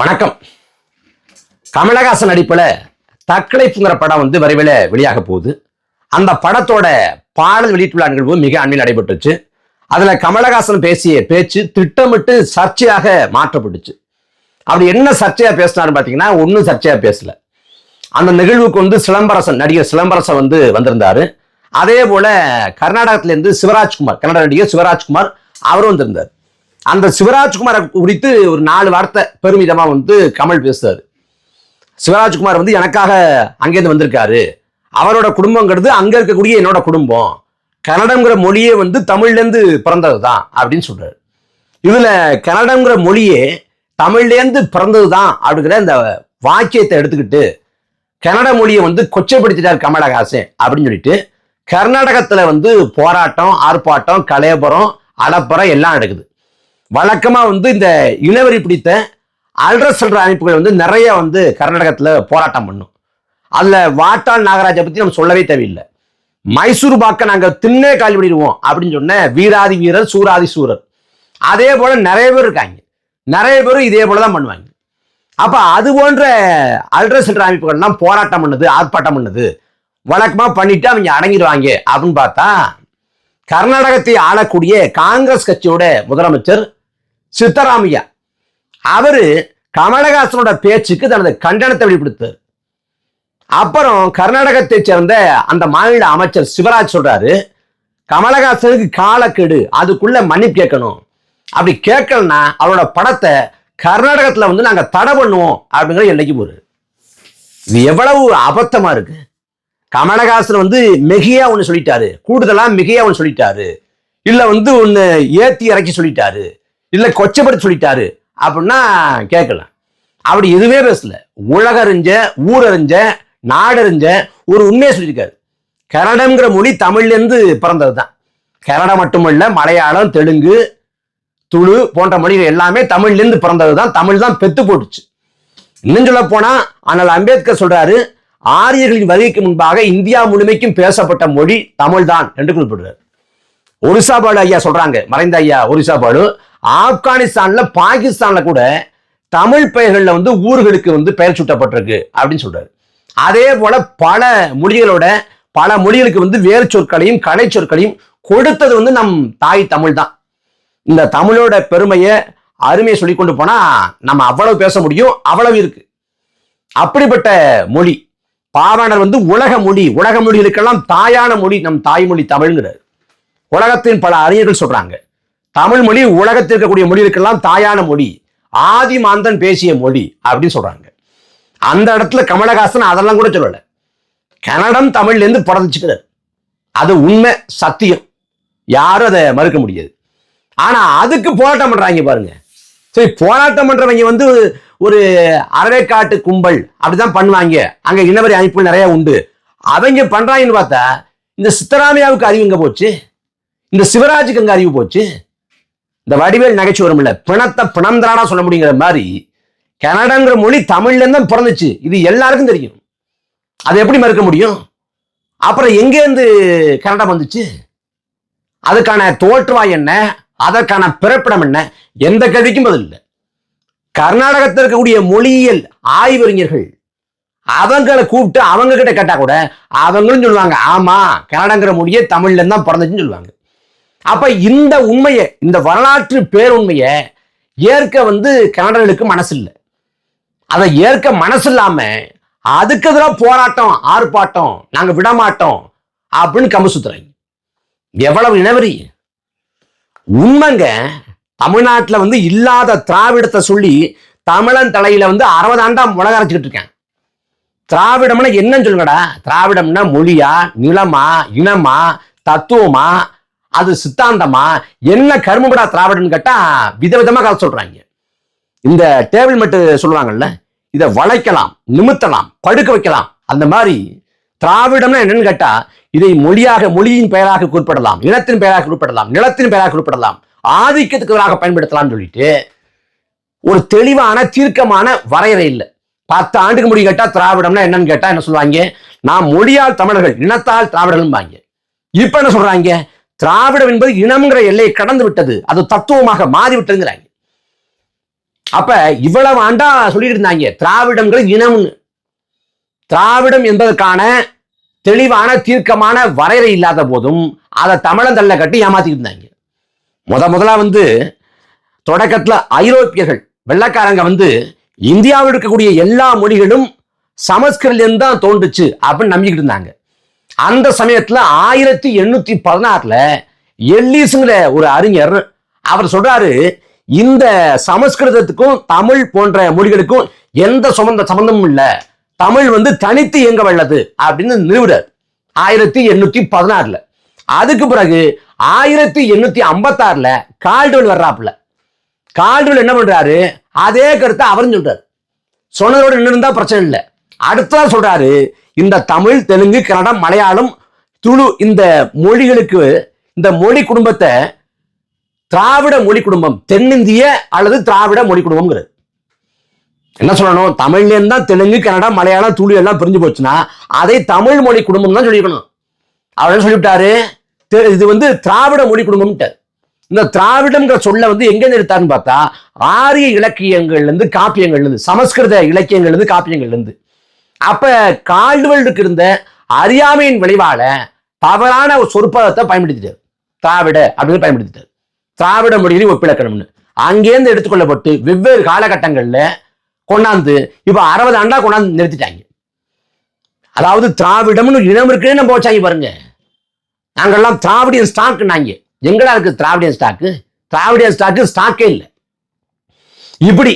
வணக்கம். கமலஹாசன் நடிப்புல தக்கலைப்புங்கிற படம் வந்து விரைவில் வெளியாக போகுது. அந்த படத்தோட பாடல் வெளியிட்டுள்ள நிகழ்வு மிக அண்மையில் நடைபெற்றுச்சு. அதுல கமலஹாசன் பேசிய பேச்சு திட்டமிட்டு சர்ச்சையாக மாற்றப்பட்டுச்சு. அப்படி என்ன சர்ச்சையா பேசினாரு பாத்தீங்கன்னா ஒன்றும் சர்ச்சையா பேசல. அந்த நிகழ்வுக்கு வந்து சிலம்பரசன் நடிகர் சிலம்பரசன் வந்து வந்திருந்தாரு. அதே போல கர்நாடகத்துல இருந்து சிவராஜ்குமார் கன்னட நடிகர் சிவராஜ்குமார் அவரும் வந்திருந்தார். அந்த சிவராஜ்குமாரை குறித்து ஒரு நாலு வார்த்தை பெருமிதமா வந்து கமல் பேசுறாரு. சிவராஜ்குமார் வந்து எனக்காக அங்கேருந்து வந்திருக்காரு. அவரோட குடும்பங்கிறது அங்க இருக்கக்கூடிய என்னோட குடும்பம். கன்னடங்கிற மொழியே வந்து தமிழ்லேருந்து பிறந்தது தான் அப்படின்னு சொல்றாரு. இதுல கன்னடங்கிற மொழியே தமிழ்லேருந்து பிறந்தது தான் அப்படிங்கிற இந்த வாக்கியத்தை எடுத்துக்கிட்டு கன்னட மொழியை வந்து கொச்சைப்படுத்திட்டார் கமலஹாசன் அப்படின்னு சொல்லிட்டு கர்நாடகத்துல வந்து போராட்டம் ஆர்ப்பாட்டம் கலையபுரம் அடப்புறம் எல்லாம் நடக்குது வழக்கமாக வந்து இந்த இனவெறி பிடித்த அல்ட்ரஸ் சொல்ற அமைப்புகள் வந்து நிறைய வந்து கர்நாடகத்தில் போராட்டம் பண்ணும். அதில் வாட்டாள் நாகராஜை பற்றி நம்ம சொல்லவே தேவையில்லை. மைசூர் பாக்க நாங்கள் திண்ணே காலி பண்ணிடுவோம் அப்படின்னு சொன்ன வீராதி வீரர் சூராதி சூரர். அதே போல் நிறைய பேர் இருக்காங்க. நிறைய பேரும் இதே போலதான் பண்ணுவாங்க. அப்போ அது போன்ற அல்ட்ரஸ் சொல்ற அமைப்புகள்லாம் போராட்டம் பண்ணுது ஆர்ப்பாட்டம் பண்ணுது. வழக்கமாக பண்ணிட்டு அவங்க அடங்கிடுவாங்க அப்படின்னு பார்த்தா கர்நாடகத்தை ஆளக்கூடிய காங்கிரஸ் கட்சியோட முதலமைச்சர் சித்தராமையா. அவரு கமலஹாசனோட பேச்சுக்கு தனது கண்டனத்தை வெளிப்படுத்தார் அப்புறம் கர்நாடகத்தை சேர்ந்த அந்த மாநில அமைச்சர் சிவராஜ் சொல்றாரு கமலஹாசனுக்கு காலக்கெடு அதுக்குள்ள மன்னிப்பு கேட்கணும். அப்படி கேட்கலன்னா அவரோட படத்தை கர்நாடகத்துல வந்து நாங்க தடை பண்ணுவோம் அப்படிங்கிற எல்லைக்கு போகிறார் இது எவ்வளவு அபத்தமா இருக்கு. கமலஹாசன் வந்து மிகையா ஒன்று சொல்லிட்டாரு. கூடுதலா மிகையா ஒன்று சொல்லிட்டாரு. இல்ல வந்து ஒன்று ஏத்தி இறக்கி சொல்லிட்டாரு. இல்லை கொச்சப்படுத்தி சொல்லிட்டாரு அப்படின்னா கேட்கல அப்படி எதுவுமே பேசல. உலகறிஞ்ச ஊரறிஞ்ச நாடறிஞ்ச ஒரு உண்மையை சொல்லியிருக்காரு. கன்னடம்ங்கிற மொழி தமிழ்லேருந்து பிறந்தது தான் கன்னடம் மட்டுமல்ல மலையாளம் தெலுங்கு துளு போன்ற மொழிகள் எல்லாமே தமிழ்லேருந்து பிறந்தது தான் தமிழ் தான் பெத்து போட்டுச்சு. இன்னும் சொல்ல போனால் ஆனால் அம்பேத்கர் சொல்றாரு ஆரியர்களின் வருகைக்கு முன்பாக இந்தியா முழுமைக்கும் பேசப்பட்ட மொழி தமிழ்தான் என்று குறிப்பிடுறார். ஒரிசா பாலு ஐயா சொல்றாங்க. மறைந்த ஐயா ஒரிசா பாலு. ஆப்கானிஸ்தான்ல பாகிஸ்தான்ல கூட தமிழ் பெயர்களில் வந்து ஊர்களுக்கு வந்து பெயர் சூட்டப்பட்டிருக்கு அப்படின்னு சொல்றாரு. அதே போல பல மொழிகளோட பல மொழிகளுக்கு வந்து வேறு சொற்களையும் கலை சொற்களையும் கொடுத்தது வந்து நம் தாய் தமிழ் தான். இந்த தமிழோட பெருமையை அருமையை சொல்லி கொண்டு போனா நம்ம அவ்வளவு பேச முடியும் அவ்வளவு இருக்கு. அப்படிப்பட்ட மொழி பாவாணர் வந்து உலக மொழி உலக மொழிகளுக்கெல்லாம் தாயான மொழி நம் தாய்மொழி தமிழ்ங்கிறார். உலகத்தின் பல அறிஞர்கள் சொல்றாங்க. தமிழ் மொழி உலகத்தில் இருக்கக்கூடிய மொழிகளுக்கெல்லாம் தாயான மொழி. ஆதி மாந்தன் பேசிய மொழி அப்படின்னு சொல்றாங்க. அந்த இடத்துல கமலஹாசன் அதெல்லாம் கூட சொல்லலை. கன்னடம் தமிழ்லேருந்து பிறந்துச்சுக்கிறார். அது உண்மை சத்தியம். யாரும் அதை மறுக்க முடியாது. ஆனா அதுக்கு போராட்டம் பண்றாங்க பாருங்க. சரி போராட்டம் பண்றவங்க வந்து ஒரு அறவேக்காட்டு கும்பல் அப்படிதான் பண்ணுவாங்க. அங்க இனவரி அமைப்பு நிறைய உண்டு. அவங்க பண்றாங்கன்னு பார்த்தா இந்த சித்தராமையாவுக்கு அறிவு எங்க போச்சு? இந்த சிவராஜுக்கு அங்கே அறிவு போச்சு? இந்த வடிவேல் நகைச்சு வரும்ல பிணத்தை பிணந்தாடா சொல்ல முடியுங்கிற மாதிரி கனடாங்கிற மொழி தமிழ்லருந்து தான் பிறந்துச்சு. இது எல்லாருக்கும் தெரியும். அதை எப்படி மறுக்க முடியும்? அப்புறம் எங்கேருந்து கன்னடம் வந்துச்சு? அதுக்கான தோற்றுவாய் என்ன? அதற்கான பிறப்பிடம் என்ன? எந்த கேள்விக்கும் பதில் இல்லை. கர்நாடகத்தில் இருக்கக்கூடிய மொழியியல் ஆய்வறிஞர்கள் அவங்களை கூப்பிட்டு அவங்க கிட்ட கேட்டா கூட அவங்களும் சொல்லுவாங்க ஆமா கன்னடங்கிற மொழியே தமிழ்ல தான் பிறந்துச்சுன்னு சொல்லுவாங்க. அப்ப இந்த உண்மையை இந்த வரலாற்று பேருண்மையை ஏற்க வந்து கனடர்களுக்கு மனசு இல்லை அதை ஏற்க மனசு இல்லாம அதுக்கு எதிராக போராட்டம் ஆர்ப்பாட்டம் நாங்க விடமாட்டோம் அப்படின்னு கம்பு சுத்துறாங்க எவ்வளவு இனவரி உண்மைங்க தமிழ்நாட்டில் வந்து இல்லாத திராவிடத்தை சொல்லி தமிழன் தலையில வந்து அறுபது ஆண்டாம் உலக அரைச்சிக்கிட்டு இருக்கேன். திராவிடம்னா என்னன்னு சொல்லுங்கடா. திராவிடம்னா மொழியா நிலமா இனமா தத்துவமா அது சித்தாந்தமா? என்ன கருமபடா திராவிடம்னு கேட்டா விதவிதமா கதை சொல்றாங்க. இந்த டேபிள் மட்டு சொல்லுவாங்கல்ல இதை வளைக்கலாம் நிமித்தலாம் படுக்க வைக்கலாம். அந்த மாதிரி திராவிடம்னா என்னன்னு கேட்டா இதை மொழியாக மொழியின் பெயராக குறிப்பிடலாம் இனத்தின் பெயராக குறிப்பிடலாம் நிலத்தின் பெயராக குறிப்பிடலாம் ஆதிக்கத்துக்கு எதிராக பயன்படுத்தலாம்னு சொல்லிட்டு ஒரு தெளிவான தீர்க்கமான வரையறை இல்லை. பத்து ஆண்டுக்கு முடி கேட்டா திராவிடம்னா என்னன்னு கேட்டா என்ன சொல்லுவாங்க? நான் மொழியால் தமிழர்கள் இனத்தால் திராவிடர்கள் இப்ப என்ன சொல்றாங்க? திராவிடம் என்பது இனம்ங்கிற எல்லையை கடந்து விட்டது. அது தத்துவமாக மாறிவிட்டதுங்கிறாங்க. அப்ப இவ்வளவு ஆண்டா சொல்லிட்டு இருந்தாங்க. திராவிடங்கள் இனம்னு. திராவிடம் என்பதற்கான தெளிவான தீர்க்கமான வரையறை இல்லாத போதும் அதை தமிழந்தல்ல கட்டி ஏமாத்திட்டு இருந்தாங்க. முத முதலா வந்து தொடக்கத்துல ஐரோப்பியர்கள் வெள்ளக்காரங்க வந்து இந்தியாவில் இருக்கக்கூடிய எல்லா மொழிகளும் சமஸ்கிருதிலிருந்து தான் தோன்றுச்சு அப்படின்னு நம்பிக்கிட்டு இருந்தாங்க. அந்த சமயத்துல ஆயிரத்தி எண்ணூத்தி பதினாறுல எல்லீஸுங்கிற ஒரு அறிஞர் அவர் சொல்றாரு இந்த சமஸ்கிருதத்துக்கும் தமிழ் போன்ற மொழிகளுக்கும் எந்த சுமந்த சம்பந்தமும் இல்ல. தமிழ் வந்து தனித்து இயங்க வல்லது அப்படின்னு நிறுவுறார் ஆயிரத்தி எண்ணூத்தி பதினாறுல. அதுக்கு பிறகு ஆயிரத்தி எண்ணூத்தி ஐம்பத்தாறுல கால்டுவல் வர்றாப்புல. கால்டுவல் என்ன பண்றாரு? அதே கருத்தை அவரும் சொல்றாரு. சொன்னதோடு நின்று இருந்தா பிரச்சனை இல்லை. அடுத்ததா சொல்றாரு இந்த தமிழ் தெலுங்கு கன்னடம் மலையாளம் துளு இந்த மொழிகளுக்கு இந்த மொழி குடும்பத்தை திராவிட மொழி குடும்பம் தென்னிந்திய அல்லது திராவிட மொழி குடும்பம்ங்கிறது. என்ன சொல்லணும்? தமிழ்ல இருந்தா தெலுங்கு கன்னடம் மலையாளம் துளு எல்லாம் பிரிஞ்சு போச்சுன்னா அதை தமிழ் மொழி குடும்பம் தான் சொல்லிக்கணும் அவர் என்ன சொல்லிவிட்டாரு? தெ- இது வந்து திராவிட மொழி குடும்பம்ட்டு இந்த திராவிடம்ங்கிற சொல்ல வந்து எங்க நிறுத்தாருன்னு பார்த்தா ஆரிய இலக்கியங்கள்ல இருந்து காப்பியங்கள்ல இருந்து சமஸ்கிருத இலக்கியங்கள்ல இருந்து காப்பியங்கள்ல இருந்து. அப்ப கால்டுவெல்டுக்கு இருந்த அறியாமையின் விளைவால தவறான ஒரு சொற்பதத்தை பயன்படுத்திட்டார். திராவிட அப்படின்னு பயன்படுத்திட்டார். திராவிட மொழியிலும் ஒப்பிலக்கணம்னு. அங்கேருந்து எடுத்துக்கொள்ளப்பட்டு வெவ்வேறு காலகட்டங்களில் கொண்டாந்து இப்போ அறுபது ஆண்டா கொண்டாந்து நிறுத்திட்டாங்க. அதாவது திராவிடம்னு இனம் இருக்குன்னு நம்ம வச்சாங்க பாருங்க. நாங்கெல்லாம் திராவிடியன் ஸ்டாக் நாங்க. எங்கடா இருக்கு திராவிடியன் ஸ்டாக்கு? திராவிடியன் ஸ்டாக்கு ஸ்டாக்கே இல்லை. இப்படி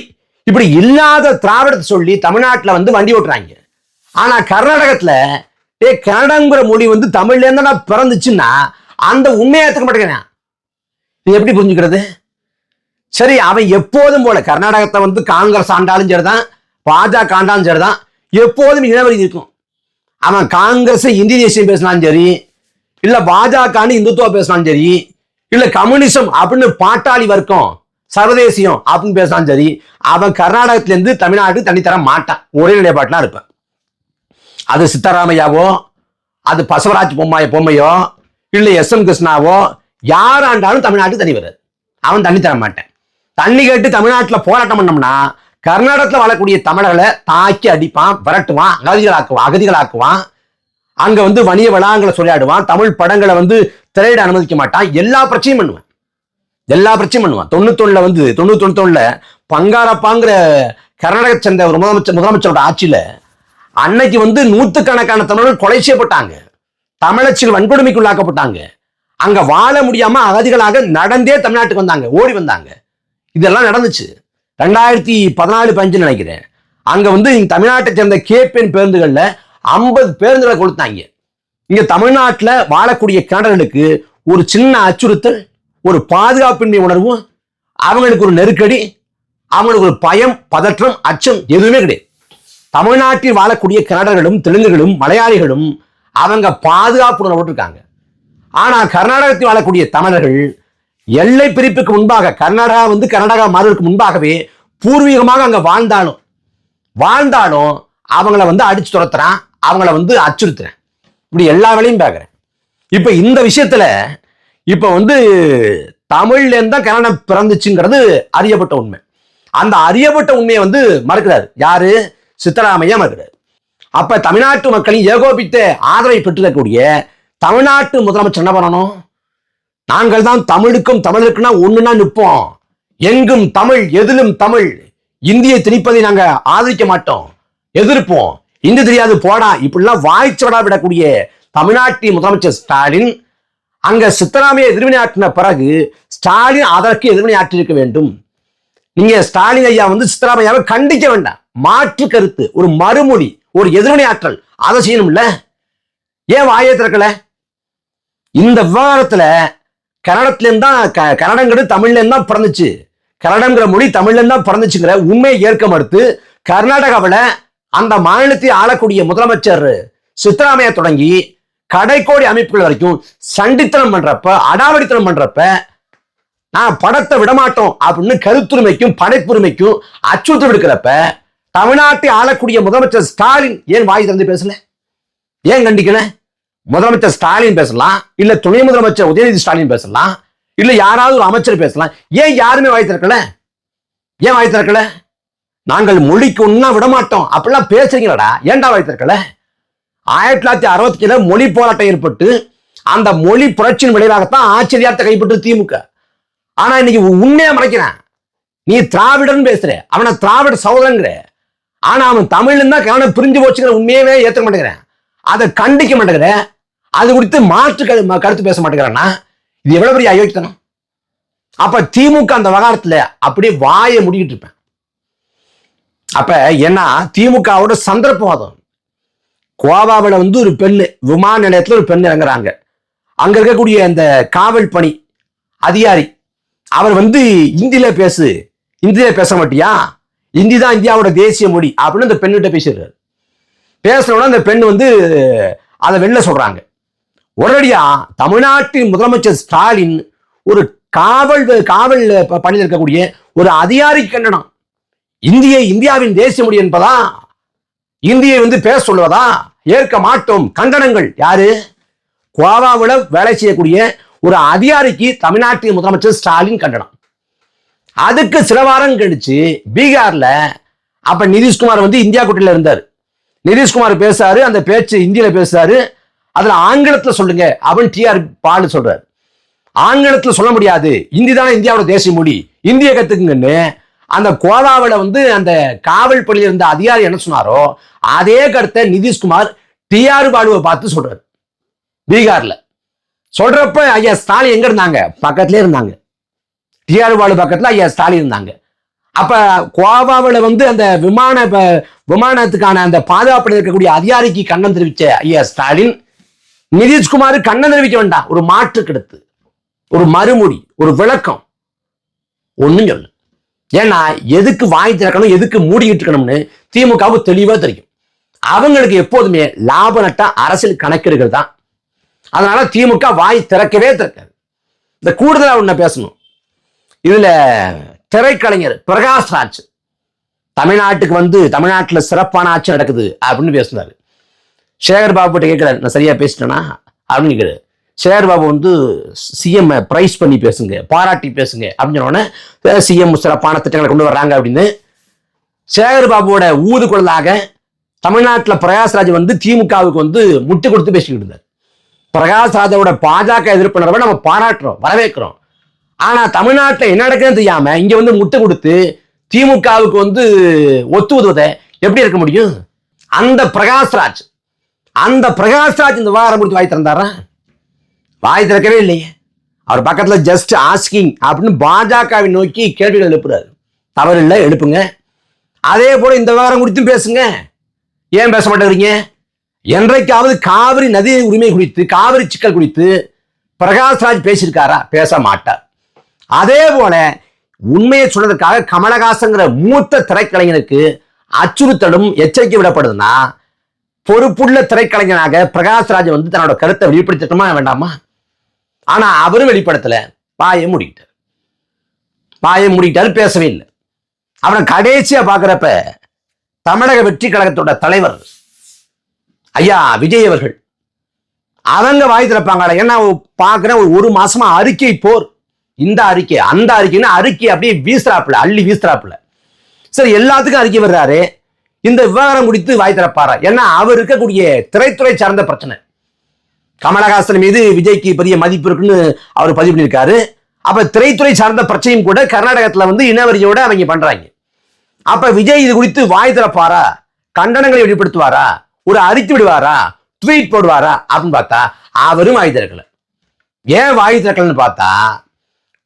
இப்படி இல்லாத திராவிடத்தை சொல்லி தமிழ்நாட்டில் வந்து வண்டி ஓட்டுறாங்க. ஆனா கர்நாடகத்துல ஏ கன்னடங்கிற மொழி வந்து தமிழ்ல இருந்தா பிறந்துச்சுன்னா அந்த உண்மையை ஏத்துக்க மாட்டேங்கிறேன். இது எப்படி புரிஞ்சுக்கிறது? சரி அவன் எப்போதும் போல கர்நாடகத்தை வந்து காங்கிரஸ் ஆண்டாலும் சரிதான் பாஜக ஆண்டாலும் சரிதான் எப்போதும் இனவெளி இருக்கும். அவன் காங்கிரஸ் இந்திய தேசியம் பேசினாலும் சரி இல்ல பாஜகன்னு இந்துத்துவா பேசினாலும் சரி இல்ல கம்யூனிசம் அப்படின்னு பாட்டாளி வர்க்கம் சர்வதேசியம் அப்படின்னு பேசினாலும் சரி அவன் கர்நாடகத்திலேருந்து தமிழ்நாட்டுக்கு தண்ணி தர மாட்டான். ஒரே நிலைப்பாட்டுலாம் இருப்பான். அது சித்தராமையாவோ அது பசவராஜ் பொம்மாய பொம்மையோ இல்லை எஸ் எம் கிருஷ்ணாவோ யாராண்டாலும் தமிழ்நாட்டுக்கு தண்ணி வராது. அவன் தண்ணி தர மாட்டேன். தண்ணி கேட்டு தமிழ்நாட்டில் போராட்டம் பண்ணோம்னா கர்நாடகத்தில் வாழக்கூடிய தமிழர்களை தாக்கி அடிப்பான் விரட்டுவான் அகதிகளாக்குவான் அகதிகளாக்குவான். அங்கே வந்து வணிக வளாகங்களை சொல்லாடுவான் தமிழ் படங்களை வந்து திரையிட அனுமதிக்க மாட்டான். எல்லா பிரச்சனையும் பண்ணுவான். எல்லா பிரச்சனையும் பண்ணுவான். தொண்ணூத்தொன்னுல வந்து தொண்ணூத்தொன்னு பங்காரப்பாங்கிற கர்நாடக சேர்ந்த ஒரு முதலமைச்சர் முதலமைச்சரோட ஆட்சியில் அன்னைக்கு வந்து நூற்றுக்கணக்கான தமிழர்கள் கொலை செய்யப்பட்டாங்க. தமிழச்சிகள் வன்கொடுமைக்குள்ளாக்கப்பட்டாங்க அங்க வாழ முடியாம அகதிகளாக நடந்தே தமிழ்நாட்டுக்கு வந்தாங்க ஓடி வந்தாங்க. இதெல்லாம் நடந்துச்சு. ரெண்டாயிரத்தி பதினாலு பஞ்சு நினைக்கிறேன். அங்க வந்து இங்க தமிழ்நாட்டை சேர்ந்த கேபிஎன் பேருந்துகள்ல ஐம்பது பேருந்துகளை கொடுத்தாங்க இங்க தமிழ்நாட்டில் வாழக்கூடிய கிணறுகளுக்கு ஒரு சின்ன அச்சுறுத்தல் ஒரு பாதுகாப்பின்மை உணர்வும் அவங்களுக்கு ஒரு நெருக்கடி அவங்களுக்கு ஒரு பயம் பதற்றம் அச்சம் எதுவுமே கிடையாது. தமிழ்நாட்டில் வாழக்கூடிய கன்னடர்களும் தெலுங்குகளும் மலையாளிகளும் அவங்க பாதுகாப்புடன் விட்டுருக்காங்க இருக்காங்க கர்நாடகத்தில் வாழக்கூடிய தமிழர்கள் எல்லை பிரிப்புக்கு முன்பாக கர்நாடகா வந்து கர்நாடகா மாறுவதற்கு முன்பாகவே பூர்வீகமாக அங்கே வாழ்ந்தாலும் வாழ்ந்தாலும் அவங்கள வந்து அடிச்சு துரத்துறான் அவங்கள வந்து அச்சுறுத்துறேன். இப்படி எல்லா வேலையும் பார்க்குறேன். இப்போ இந்த விஷயத்தில் இப்போ வந்து தமிழ்லேருந்து தான் கன்னடம் பிறந்துச்சுங்கிறது அறியப்பட்ட உண்மை. அந்த அறியப்பட்ட உண்மையை வந்து மறுக்கிறாரு. யாரு? சித்தராமையா மறுக்கிறார் அப்ப தமிழ்நாட்டு மக்களின் ஏகோபித்த ஆதரவை பெற்றிருக்கக்கூடிய தமிழ்நாட்டு முதலமைச்சர் என்ன பண்ணணும்? நாங்கள் தான் தமிழுக்கும் தமிழுக்குன்னா ஒண்ணுன்னா நிற்போம். எங்கும் தமிழ் எதிலும் தமிழ். இந்தியை திணிப்பதை நாங்க ஆதரிக்க மாட்டோம். எதிர்ப்போம். இந்தி தெரியாது போடா. இப்படிலாம் வாய்ச்சோடா விடக்கூடிய தமிழ்நாட்டின் முதலமைச்சர் ஸ்டாலின் அங்க சித்தராமையை எதிர்வினையாற்றின பிறகு ஸ்டாலின் அதற்கு எதிர்வினையாற்றிருக்க வேண்டும். நீங்க ஸ்டாலின் ஐயா வந்து சித்தராமையாவை கண்டிக்க வேண்டாம். மாற்று கருத்து ஒரு மறுமொழி ஒரு எதிர்வினையாற்றல் அதை செய்யணும்ல? ஏன் வாயை திறக்கல? இந்த விவகாரத்துல கன்னடத்துலேருந்து தான் க- கன்னடங்கிறது தமிழ்லேருந்து தான் பிறந்துச்சு. கன்னடங்கிற மொழி தமிழ்லேருந்து தான் பிறந்துச்சுங்கிற உண்மையை ஏற்க மறுத்து கர்நாடகாவில் அந்த மாநிலத்தை ஆளக்கூடிய முதலமைச்சர் சித்தராமையா தொடங்கி கடைக்கோடி அமைப்புகள் வரைக்கும் சண்டித்தனம் பண்றப்ப அடாவடித்தனம் பண்றப்ப நான் படத்தை விடமாட்டோம் அப்படின்னு கருத்துரிமைக்கும் படைப்புரிமைக்கும் அச்சுறுத்தல் எடுக்கிறப்ப தமிழ்நாட்டை ஆளக்கூடிய முதலமைச்சர் ஸ்டாலின் ஏன் வாய் திறந்து பேசல? ஏன் கண்டிக்கல? முதலமைச்சர் ஸ்டாலின் பேசலாம் இல்ல துணை முதலமைச்சர் உதயநிதி ஸ்டாலின் பேசலாம் இல்ல யாராவது ஒரு அமைச்சர் பேசலாம். ஏன் யாருமே வாய் திறக்கல? ஏன் வாய் திறக்கல? நாங்கள் மொழிக்கு ஒன்னா விட மாட்டோம். அப்படிலாம் பேசுறீங்களடா. ஏன்டா வாய் திறக்கல? ஆயிரத்தி தொள்ளாயிரத்தி அறுபத்தி ஏழு மொழி போராட்டம் ஏற்பட்டு அந்த மொழி புரட்சியின் விளைவாகத்தான் ஆச்சரியார்த்த கைப்பற்று திமுக. ஆனா இன்னைக்கு உண்மையா மறைக்கிறேன். நீ திராவிடன் பேசுற. அவனை திராவிட சகோதரங்கிற ஆனா அவன் தமிழ்னு தான் கவனம் பிரிஞ்சு போச்சுங்கிற உண்மையவே ஏற்ற மாட்டேங்கிறேன். அதை கண்டிக்க மாட்டேங்கிறேன். அது குறித்து மாற்று கரு- கருத்து பேச மாட்டேங்கிறான்னா இது எவ்வளவு பெரிய அயோக்கியத்தனம்? அப்ப திமுக அந்த விவகாரத்துல அப்படியே வாயை முடிக்கிட்டு இருப்பேன். அப்ப ஏன்னா திமுகவோட சந்தர்ப்பவாதம். கோவாவில் வந்து ஒரு பெண்ணு விமான நிலையத்தில் ஒரு பெண் இறங்குறாங்க. அங்க இருக்கக்கூடிய அந்த காவல் பணி அதிகாரி அவர் வந்து இந்தியில பேசு இந்தியில பேச மாட்டியா? இந்தி தான் இந்தியாவோட தேசிய மொழி அப்படின்னு அந்த பெண்ணிட்ட பேசிடுறாரு. பேசுனோட அந்த பெண் வந்து அதை வெளில சொல்றாங்க. உடனடியா தமிழ்நாட்டின் முதலமைச்சர் ஸ்டாலின் ஒரு காவல் காவல் பணியில் இருக்கக்கூடிய ஒரு அதிகாரி கண்டனம். இந்தியை இந்தியாவின் தேசிய மொழி என்பதா? இந்தியை வந்து பேச சொல்வதா? ஏற்க மாட்டோம். கண்டனங்கள். யாரு? கோவாவில் வேலை செய்யக்கூடிய ஒரு அதிகாரிக்கு தமிழ்நாட்டின் முதலமைச்சர் ஸ்டாலின் கண்டனம். அதுக்கு சில வாரம் கழிச்சு பீகார்ல அப்ப நிதிஷ்குமார் வந்து இந்தியா கூட்டணியில இருந்தார். நிதிஷ்குமார் பேசுறாரு அந்த பேச்சு இந்தியில பேசுறாரு. அதுல ஆங்கிலத்துல சொல்லுங்க அப்படின்னு டிஆர் பாடு சொல்றாரு. ஆங்கிலத்துல சொல்ல முடியாது. இந்தி தானே இந்தியாவோட தேசிய மொழி. இந்திய கத்துக்குங்கன்னு அந்த கோதாவில வந்து அந்த காவல் பணியில் இருந்த அதிகாரி என்ன சொன்னாரோ அதே கருத்தை நிதிஷ்குமார் டிஆர் பாலுவை பார்த்து சொல்றாரு. பீகார்ல. சொல்றப்ப ஐயா ஸ்டாலின் எங்க இருந்தாங்க? பக்கத்திலே இருந்தாங்க. டிஆர்வாலு பக்கத்தில் ஐயா ஸ்டாலின் இருந்தாங்க. அப்போ கோவாவில் வந்து அந்த விமான விமானத்துக்கான அந்த பாதுகாப்பில் இருக்கக்கூடிய அதிகாரிக்கு கண்ணம் தெரிவித்த ஐயா ஸ்டாலின் நிதிஷ்குமார் கண்ணம் தெரிவிக்க வேண்டாம். ஒரு மாற்று கருத்து ஒரு மறுமொழி ஒரு விளக்கம். ஒன்றும் சொல்லு ஏன்னா எதுக்கு வாய் திறக்கணும் எதுக்கு மூடிக்கிட்டு இருக்கணும்னு திமுகவுக்கு தெளிவாக தெரியும். அவங்களுக்கு எப்போதுமே லாப நட்ட அரசியல் கணக்கெடுகள் தான். அதனால திமுக வாய் திறக்கவே திறக்காது. இந்த கூடுதலாக ஒன்று பேசணும். இதுல திரைக்கலைஞர் பிரகாஷ் ராஜ் தமிழ்நாட்டுக்கு வந்து தமிழ்நாட்டில் சிறப்பான ஆட்சி நடக்குது அப்படின்னு பேசினாரு. சேகர் பாபு கிட்ட கேட்கிறாரு நான் சரியா பேசிட்டேனா? அப்படின்னு கேட்கிறாரு. சேகர் பாபு வந்து சிஎம் பிரைஸ் பண்ணி பேசுங்க பாராட்டி பேசுங்க அப்படின்னு சொன்னோடனே சிஎம் சிறப்பான திட்டங்களை கொண்டு வர்றாங்க அப்படின்னு. சேகர் பாபுவோட ஊதுகுழலாக தமிழ்நாட்டில் பிரகாஷ்ராஜ் வந்து திமுகவுக்கு வந்து முட்டு கொடுத்து பேசிக்கிட்டு இருந்தார். பிரகாஷ்ராஜோட பாஜக எதிர்ப்பு நம்ம பாராட்டுறோம் வரவேற்கிறோம். ஆனா தமிழ்நாட்டில் என்ன நடக்குதுன்னு தெரியாம இங்க வந்து முட்டு கொடுத்து திமுகவுக்கு வந்து ஒத்து எப்படி இருக்க முடியும்? அந்த பிரகாஷ்ராஜ் அந்த பிரகாஷ்ராஜ் இந்த விவகாரம் கொடுத்து வாய் திறந்தாரா? வாய் திறக்கவே இல்லையே. அவர் பக்கத்தில் ஜஸ்ட் ஆஸ்கிங் அப்படின்னு பாஜகவை நோக்கி கேள்விகள் எழுப்புறாரு. தவறு இல்லை எழுப்புங்க. அதே போல இந்த விவகாரம் குறித்தும் பேசுங்க. ஏன் பேச மாட்டேங்கிறீங்க? என்றைக்காவது காவிரி நதி உரிமை குறித்து காவிரி சிக்கல் குறித்து பிரகாஷ்ராஜ் பேசியிருக்காரா? பேச மாட்டார். அதே போல உண்மையை சொல்றதுக்காக கமலஹாசங்கிற மூத்த திரைக்கலைஞனுக்கு அச்சுறுத்தலும் எச்சரிக்கை விடப்படுதுன்னா பொறுப்புள்ள திரைக்கலைஞனாக பிரகாஷ்ராஜ் வந்து தன்னோட கருத்தை வெளிப்படுத்தட்டுமா வேண்டாமா? ஆனா அவரும் வெளிப்படுத்தல. பாயை மூடிக்கிட்டார் வாயை மூடிக்கிட்டாரு பேசவே இல்லை. அவனை கடைசியா பாக்குறப்ப தமிழக வெற்றி கழகத்தோட தலைவர் ஐயா விஜய் அவர்கள் அவங்க வாய் திறப்பாங்க ஏன்னா பாக்குற ஒரு மாசமா அறிக்கை போர். இந்த அறிக்கை அந்த அறிக்கைன்னு அறிக்கை அப்படியே வீசுறாப்புல அள்ளி வீசுறாப்புல. சரி எல்லாத்துக்கும் அறிக்கை வர்றாரு இந்த விவகாரம் குறித்து வாய் திறப்பாரா? ஏன்னா அவர் இருக்கக்கூடிய திரைத்துறை சார்ந்த பிரச்சனை. கமலஹாசன் மீது விஜய்க்கு பெரிய மதிப்பு இருக்குன்னு அவர் பதிவு பண்ணியிருக்காரு. அப்ப திரைத்துறை சார்ந்த பிரச்சனையும் கூட கர்நாடகத்துல வந்து இனவரியோட அவங்க பண்றாங்க. அப்ப விஜய் இது குறித்து வாய் திறப்பாரா? கண்டனங்களை வெளிப்படுத்துவாரா? ஒரு அறிக்கை விடுவாரா? ட்வீட் போடுவாரா? அப்படின்னு பார்த்தா அவரும் வாய் திறக்கல. ஏன் வாய் திறக்கலன்னு பார்த்தா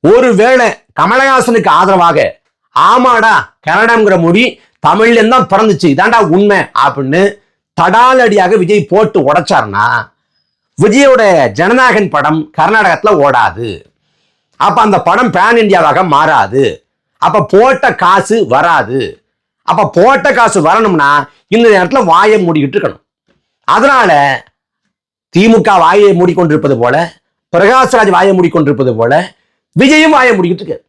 ஒருவேளை கமலஹாசனுக்கு ஆதரவாக ஆமாடா கன்னடம்ங்கிற மொழி தமிழ்ல தான் பிறந்துச்சு இதாண்டா உண்மை அப்படின்னு தடாலடியாக விஜய் போட்டு உடைச்சார்னா விஜயோட ஜனநாயகன் படம் கர்நாடகத்துல ஓடாது. அப்ப அந்த படம் பேன் இந்தியாவாக மாறாது. அப்ப போட்ட காசு வராது. அப்ப போட்ட காசு வரணும்னா இந்த நேரத்துல வாயை மூடிக்கிட்டு இருக்கணும். அதனால திமுக வாயை மூடிக்கொண்டிருப்பது போல பிரகாஷ்ராஜ் வாயை மூடிக்கொண்டிருப்பது போல விஜயும் வாய முடிக்கிட்டு இருக்கு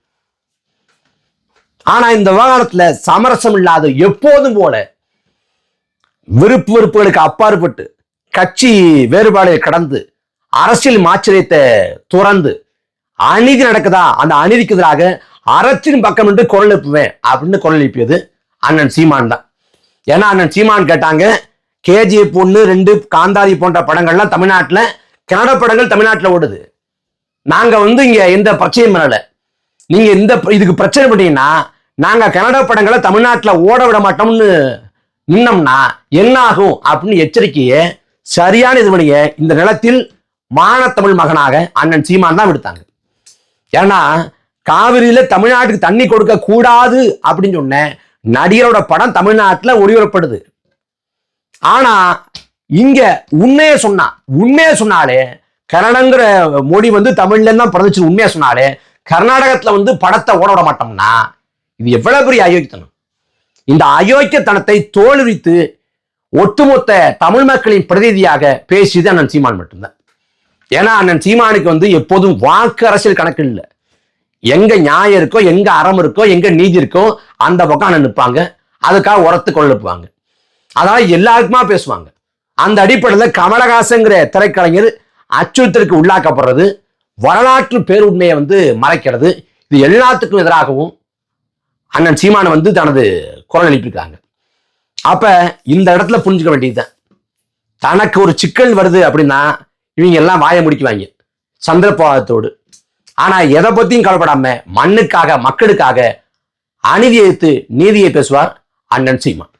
ஆனா இந்த விவகாரத்துல சமரசம் இல்லாத எப்போதும் போல விருப்பு வெறுப்புகளுக்கு அப்பாற்பட்டு கட்சி வேறுபாடுகளை கடந்து அரசியல் மாச்சரியத்தை துறந்து அநீதி நடக்குதா? அந்த அநீதிக்கு எதிராக அரசின் பக்கம் என்று குரல் எழுப்புவேன் அப்படின்னு குரல் எழுப்பியது அண்ணன் சீமான் தான். ஏன்னா அண்ணன் சீமான் கேட்டாங்க கேஜிஎஃப் ஒன்று ரெண்டு காந்தாரி போன்ற படங்கள்லாம் தமிழ்நாட்டில் கன்னட படங்கள் தமிழ்நாட்டில் ஓடுது. நாங்க வந்து இங்க எந்த பிரச்சனையும் பண்ணல. நீங்க இந்த இதுக்கு பிரச்சனை பண்ணீங்கன்னா நாங்க கனடா படங்களை தமிழ்நாட்டுல ஓட விட மாட்டோம்னு நின்னோம்னா என்ன ஆகும் அப்படின்னு எச்சரிக்கையை சரியான இது பண்ணிய இந்த நிலத்தில் மானத்தமிழ் மகனாக அண்ணன் சீமான் தான் விடுத்தாங்க. ஏன்னா காவிரியில தமிழ்நாட்டுக்கு தண்ணி கொடுக்க கூடாது அப்படின்னு சொன்ன நடிகரோட படம் தமிழ்நாட்டில் ஒளிபரப்படுது ஆனா இங்க உண்மையை சொன்னா உண்மையை சொன்னாலே கன்னடங்கிற மொழி வந்து தமிழ்ல தான் பிறந்துச்சு உண்மையா சொன்னாலே கர்நாடகத்துல வந்து படத்தை ஓட விட மாட்டோம்னா இது எவ்வளவு பெரிய அயோக்கியத்தனம்? இந்த அயோக்கியத்தனத்தை தோல்வித்து ஒட்டுமொத்த தமிழ் மக்களின் பிரதிநிதியாக பேசியது அண்ணன் சீமான் மட்டும்தான். ஏன்னா அண்ணன் சீமானுக்கு வந்து எப்போதும் வாக்கு அரசியல் கணக்கு இல்லை. எங்க நியாயம் இருக்கோ எங்க அறம் இருக்கோ எங்க நீதி இருக்கோ அந்த பக்கம் அண்ணன் நிற்பாங்க அதுக்காக உரத்து கொள்ளப்புவாங்க அதனால எல்லாருக்குமா பேசுவாங்க. அந்த அடிப்படையில் கமலஹாசங்கிற திரைக்கலைஞர் அச்சுறுத்தலுக்கு உள்ளாக்கப்படுறது வரலாற்று பேருண்மையை வந்து மறைக்கிறது. இது எல்லாத்துக்கும் எதிராகவும் அண்ணன் சீமானை வந்து தனது குரல் எழுப்பியிருக்காங்க. அப்ப இந்த இடத்துல புரிஞ்சுக்க வேண்டியதுதான். தனக்கு ஒரு சிக்கல் வருது அப்படின்னா இவங்க எல்லாம் வாய முடிக்குவாங்க சந்திரபாதத்தோடு ஆனா எதை பத்தியும் கவலைப்படாம மண்ணுக்காக மக்களுக்காக அநீதியை எதிர்த்து நீதியை பேசுவார் அண்ணன் சீமான்.